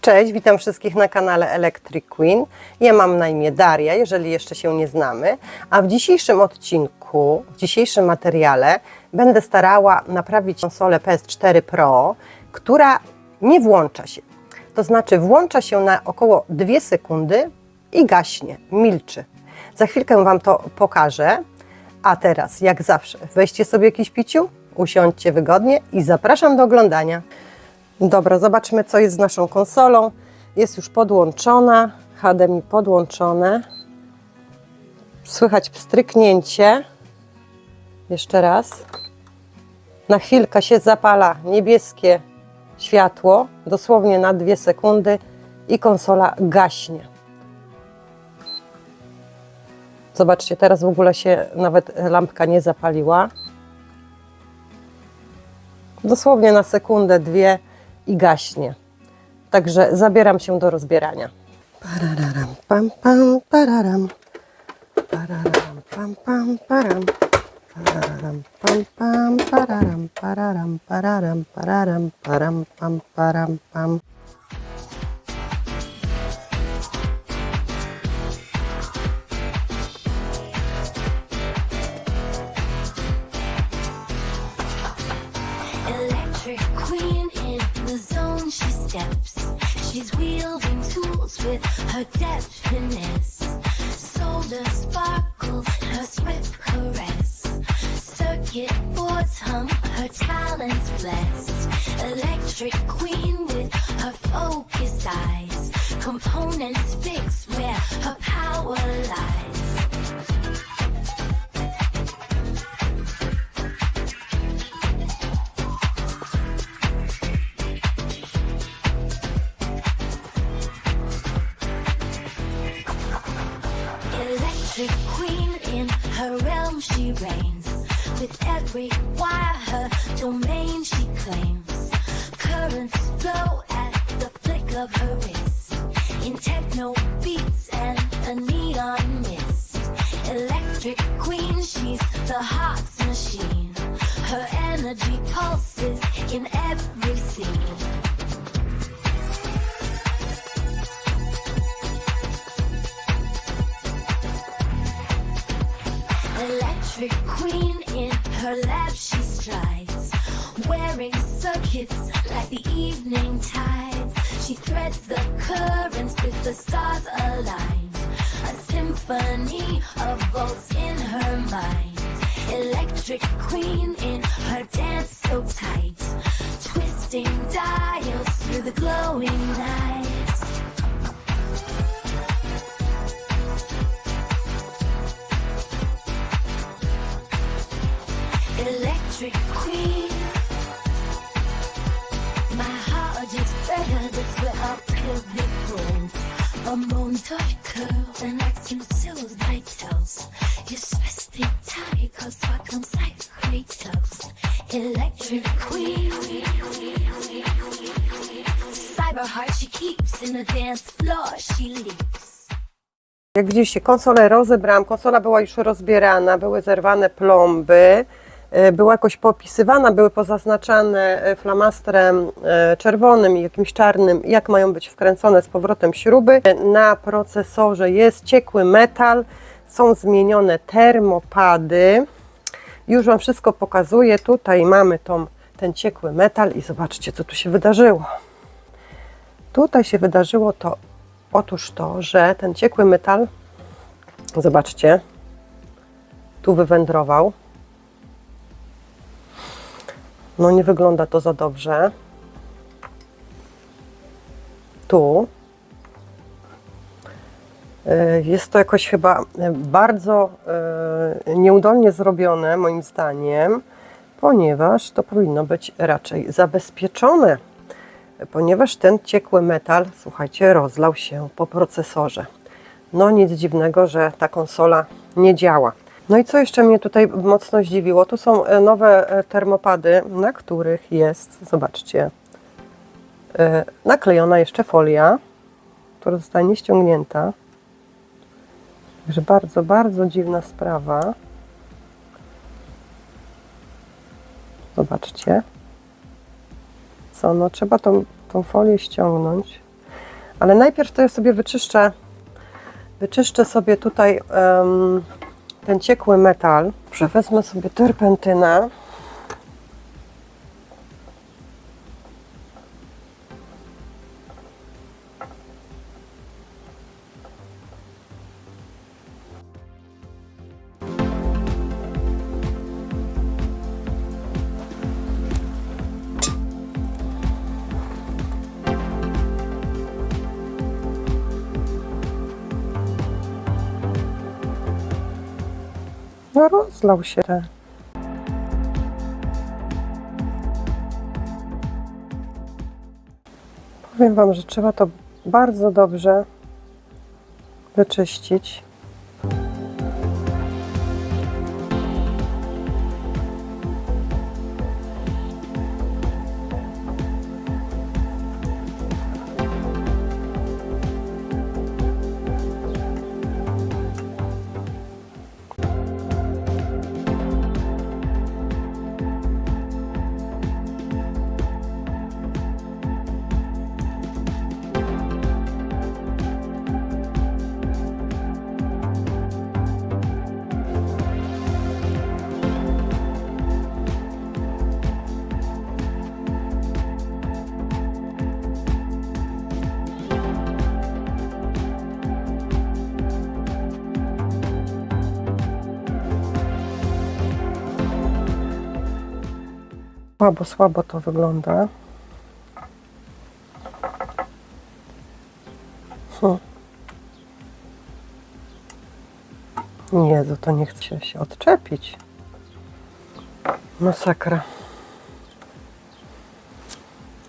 Cześć, witam wszystkich na kanale Electric Queen. Ja mam na imię Daria, jeżeli jeszcze się nie znamy, a w dzisiejszym odcinku, w dzisiejszym materiale będę starała naprawić konsolę PS4 Pro, która nie włącza się. To znaczy włącza się na około 2 sekundy i gaśnie, milczy. Za chwilkę Wam to pokażę, a teraz jak zawsze weźcie sobie jakiś piciu, usiądźcie wygodnie i zapraszam do oglądania. Dobra, zobaczmy, co jest z naszą konsolą. Jest już podłączona, HDMI podłączone. Słychać pstryknięcie. Jeszcze raz. Na chwilkę się zapala niebieskie światło, dosłownie na dwie sekundy i konsola gaśnie. Zobaczcie, teraz w ogóle się nawet lampka nie zapaliła. Dosłownie na sekundę, dwie i gaśnie. Także zabieram się do rozbierania. Pararam, pam, pam, pararam. Pararam, pam, pam, param. Electric queen in the zone she steps. She's wielding tools with her deft finesse. Solder sparkles, her swift caress. Her talents blessed. Electric queen with her focused eyes. Components fixed where her power lies. Electric queen in her realm she reigns. With every wire her domain she claims. Currents flow at the flick of her wrist. In techno beats and a neon mist. Electric queen, she's the heart's machine. Her energy pulses in every scene. Electric queen her lap she strides, wearing circuits like the evening tides. She threads the currents with the stars aligned, a symphony of volts in her mind. Electric queen in her dance so tight, twisting dials through the glowing night. Jak widzicie, konsolę rozebrałam. Konsola była już rozbierana, były zerwane plomby, była jakoś popisywana, były pozaznaczane e, flamastrem e, czerwonym i jakimś czarnym, jak mają być wkręcone z powrotem śruby. Na procesorze jest ciekły metal, są zmienione termopady. Już Wam wszystko pokazuję. Tutaj mamy tą, ten ciekły metal i zobaczcie, co tu się wydarzyło. Tutaj się wydarzyło to, otóż to, że ten ciekły metal, zobaczcie, tu wywędrował. No nie wygląda to za dobrze. Tu. Y, Jest to jakoś chyba bardzo y, nieudolnie zrobione, moim zdaniem, ponieważ to powinno być raczej zabezpieczone ponieważ ten ciekły metal, słuchajcie, rozlał się po procesorze. No nic dziwnego, że ta konsola nie działa. No i co jeszcze mnie tutaj mocno zdziwiło, tu są e, nowe e, termopady, na których jest, zobaczcie, e, naklejona jeszcze folia. która została nieściągnięta. Także bardzo, bardzo dziwna sprawa. Zobaczcie. Co, no trzeba tą, tą folię ściągnąć. Ale najpierw to ja sobie wyczyszczę, wyczyszczę sobie tutaj em, ten ciekły metal. Że wezmę sobie terpentynę. No rozlał się. Powiem Wam, że trzeba to bardzo dobrze wyczyścić. Słabo, słabo to wygląda. Hm. To, to nie chce się odczepić. Masakra.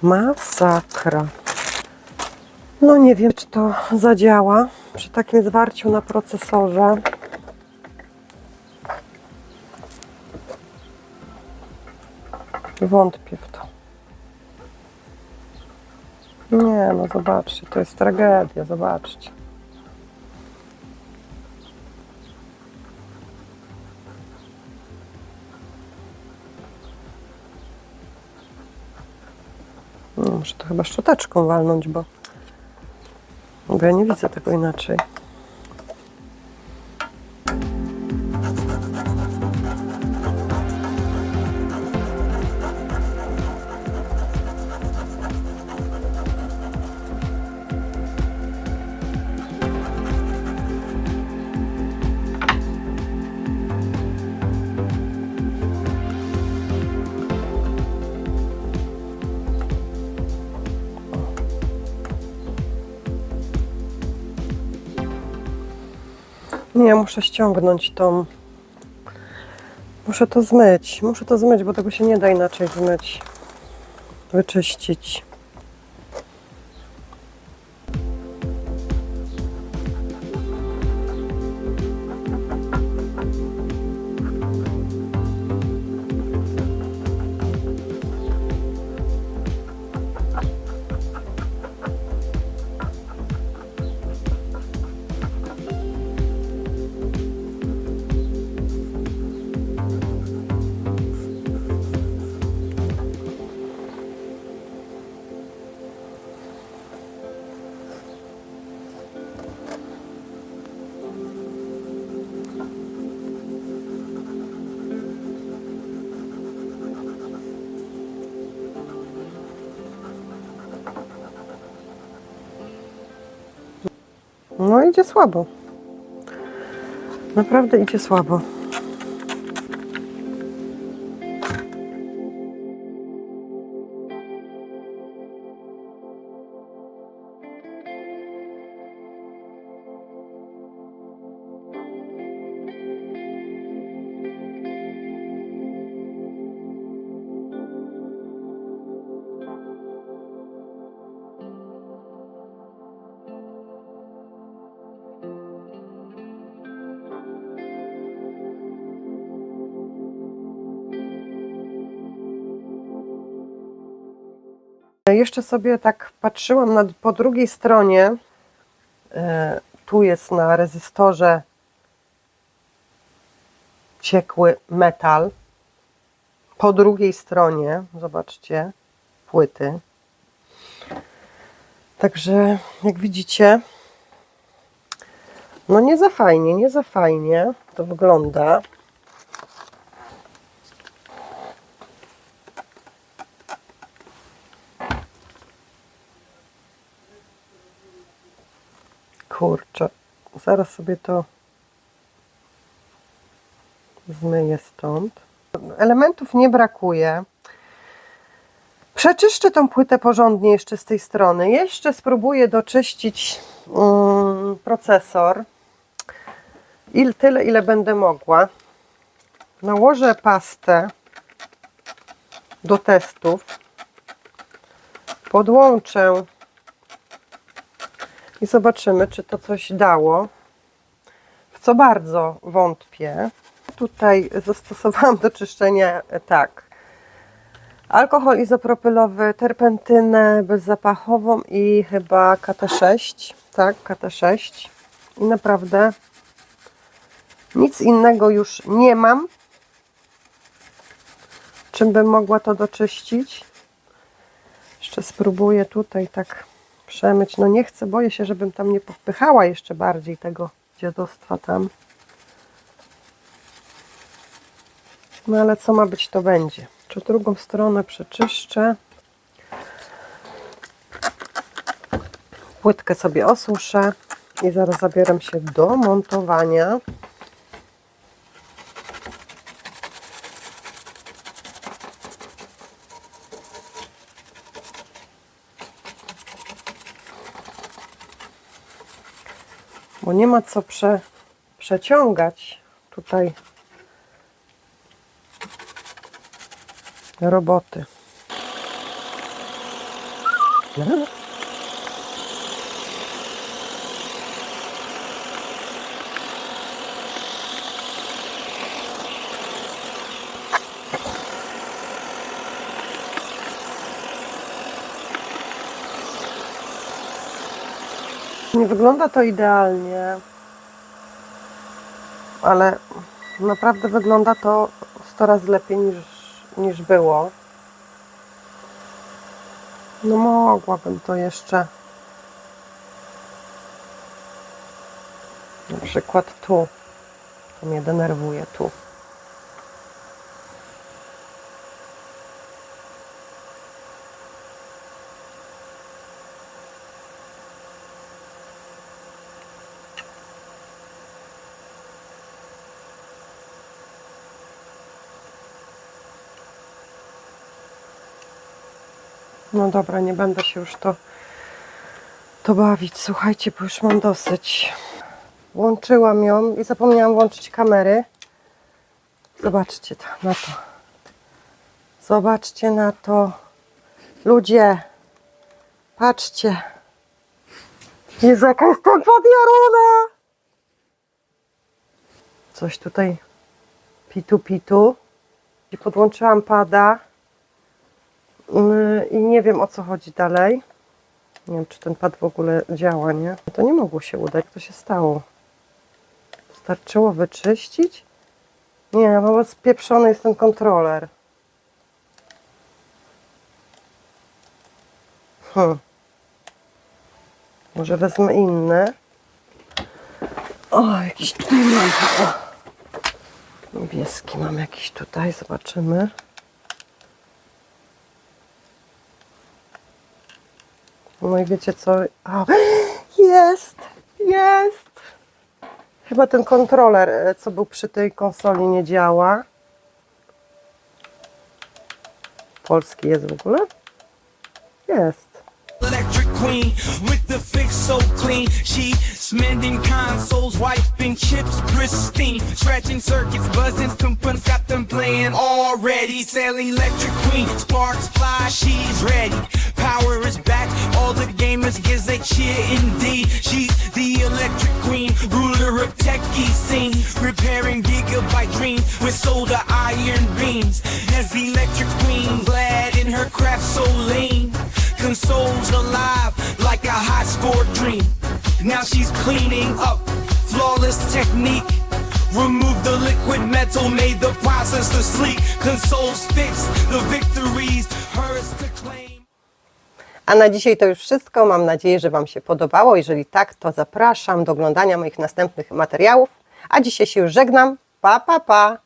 Masakra. No nie wiem, czy to zadziała przy takim zwarciu na procesorze. Wątpię w to. Nie, no zobaczcie, to jest tragedia, zobaczcie. No, muszę to chyba szczoteczką walnąć, bo, bo ja nie widzę tego inaczej. Nie, muszę ściągnąć tą. Muszę to zmyć. Muszę to zmyć, bo tego się nie da inaczej zmyć. Wyczyścić. No idzie słabo. Naprawdę idzie słabo. Jeszcze sobie tak patrzyłam na, po drugiej stronie, E, Tu jest na rezystorze ciekły metal. Po drugiej stronie, zobaczcie, płyty. Także, jak widzicie, no nie za fajnie, nie za fajnie to wygląda. Kurczę, zaraz sobie to zmyję stąd. Elementów nie brakuje. Przeczyszczę tą płytę porządnie jeszcze z tej strony. Jeszcze spróbuję doczyścić mm, procesor. Tyle, ile będę mogła. Nałożę pastę do testów. Podłączę i zobaczymy, czy to coś dało. W co bardzo wątpię. Tutaj zastosowałam do czyszczenia e, tak. Alkohol izopropylowy, terpentynę bezzapachową i chyba KT6. Tak, KT6. I naprawdę nic innego już nie mam. Czym bym mogła to doczyścić? Jeszcze spróbuję tutaj tak przemyć. No nie chcę, boję się, żebym tam nie powpychała jeszcze bardziej tego dziadostwa tam. No ale co ma być, to będzie. Czy drugą stronę przeczyszczę. Płytkę sobie osuszę i zaraz zabieram się do montowania. Bo nie ma co prze, przeciągać tutaj roboty. Nie wygląda to idealnie, ale naprawdę wygląda to 100 razy lepiej niż, niż było. No mogłabym to jeszcze na przykład tu. To mnie denerwuje tu. No dobra, nie będę się już to, to bawić. Słuchajcie, bo już mam dosyć. Włączyłam ją i zapomniałam włączyć kamery. Zobaczcie to, na to. Zobaczcie na to. Ludzie, patrzcie. Jezu, jaka jestem podjarona. Coś tutaj pitu pitu. I podłączyłam pada. Yy, I nie wiem o co chodzi dalej. Nie wiem, czy ten pad w ogóle działa, nie? To nie mogło się udać. Co się stało? Starczyło wyczyścić? Nie, bo spieprzony jest ten kontroler. Hmm. Może wezmę inny. O, jakiś tutaj mam. Niebieski mam jakiś tutaj, zobaczymy. No i wiecie co? O, jest! Jest! Chyba ten kontroler, e, co był przy tej konsoli, nie działa. Polski jest w ogóle? Jest. Mending consoles, wiping chips pristine, scratching circuits, buzzing components, got them playing already. Selling electric queen, sparks fly, she's ready. Power is back, all the gamers gives a cheer indeed. She's the electric queen, ruler of techie scene, repairing gigabyte dreams with solar iron beams. As the electric queen, glad in her craft so lean consoles alive like a high score dream. Now she's cleaning up. Flawless technique. Remove the liquid metal, made the process to sleek. Consoles fixed, the victories hers to claim. A na dzisiaj to już wszystko. Mam nadzieję, że Wam się podobało. Jeżeli tak, to zapraszam do oglądania moich następnych materiałów. A dzisiaj się już żegnam. Pa, pa, pa!